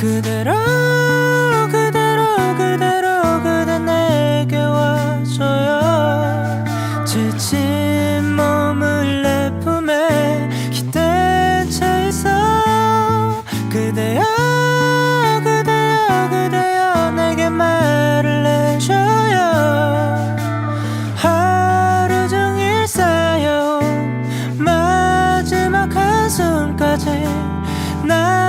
그대로 그대로 그대로 그대 내게 와줘요. 지친 몸을 내 품에 기대 차 있어. 그대여 그대여 그대여 내게 말을 해줘요. 하루 종일 쌓여 마지막 한숨까지 나